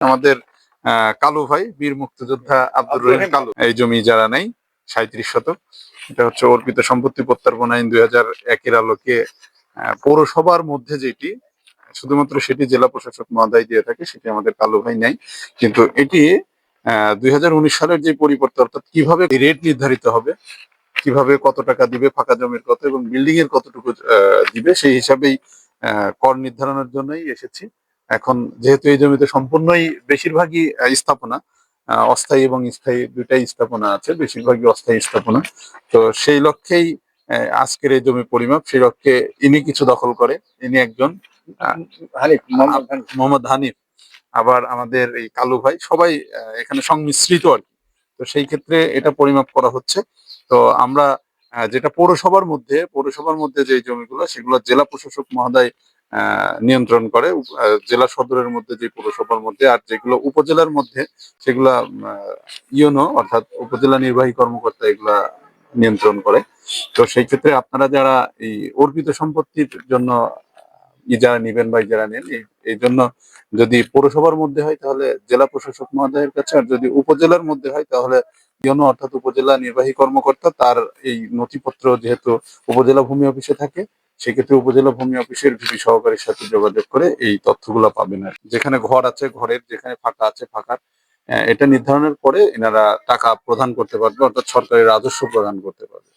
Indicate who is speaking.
Speaker 1: আমাদের আহ, কালু ভাই বীর মুক্তিযোদ্ধা আব্দুর রহিম কালু। এই জমি যারা নেই সাঁত্রিশ শতক এটা হচ্ছে অর্পিত সম্পত্তি প্রত্যার্পণ আইন দুই হাজার একের আলোকে পৌরসভার মধ্যে যেটি শুধুমাত্র সেটি জেলা প্রশাসক মহোদয় দিয়ে থাকে সেটি আমাদের কালু ভাই নেই কিন্তু এটি দুই হাজার উনিশ সালের যে পরিবর্তন অর্থাৎ কীভাবে রেট নির্ধারিত হবে কীভাবে কত টাকা দিবে ফাঁকা জমির কত এবং বিল্ডিং এর কতটুকু আহ, দিবে সেই হিসাবেই আহ, কর নির্ধারণের জন্যই এসেছি। এখন যেহেতু এই জমিতে সম্পূর্ণই বেশিরভাগই স্থাপনা অস্থায়ী এবং স্থায়ী দুইটাই স্থাপনা আছে বেশিরভাগই অস্থায়ী স্থাপনা। তো সেই লক্ষ্যেই আজকের এই জমি পরিমাপ সেই লক্ষ্যে ইনি কিছু দখল করে ইনি একজন
Speaker 2: মোহাম্মদ হানিফ।
Speaker 1: আবার আমাদের এই কালু ভাই সবাই এখানে সংমিশ্রিত আর কি। তো সেই ক্ষেত্রে এটা পরিমাপ করা হচ্ছে। তো আমরা যেটা পৌরসভার মধ্যে পৌরসভার মধ্যে যে জমিগুলো সেগুলো জেলা প্রশাসক মহোদয় নিয়ন্ত্রণ করে। জেলা সদরের মধ্যে যে পৌরসভার মধ্যে আর যেগুলো উপজেলার মধ্যে সেগুলা ইউনো অর্থাৎ উপজেলা নির্বাহী কর্মকর্তা এগুলা নিয়ন্ত্রণ করে। তো সেই ক্ষেত্রে আপনারা যারা এই অর্পিত সম্পত্তির জন্য ইজারা নিবেন বা যারা নেন এই জন্য যদি পৌরসভার মধ্যে হয় তাহলে জেলা প্রশাসক মহোদয়ের কাছে, আর যদি উপজেলার মধ্যে হয় তাহলে ইউনো অর্থাৎ উপজেলা নির্বাহী কর্মকর্তা তার এই নথিপত্র যেহেতু উপজেলা ভূমি অফিসে থাকে সেক্ষেত্রে উপজেলা ভূমি অফিসের ভিপি সহকারীর সাথে যোগাযোগ করে এই তথ্যগুলো পাবেন আর যেখানে ঘর আছে, ঘরের যেখানে ফাঁকা আছে, ফাঁকার এটা নির্ধারণের পরে এনারা টাকা প্রদান করতে পারবে, অর্থাৎ সরকারের রাজস্ব প্রদান করতে পারবে।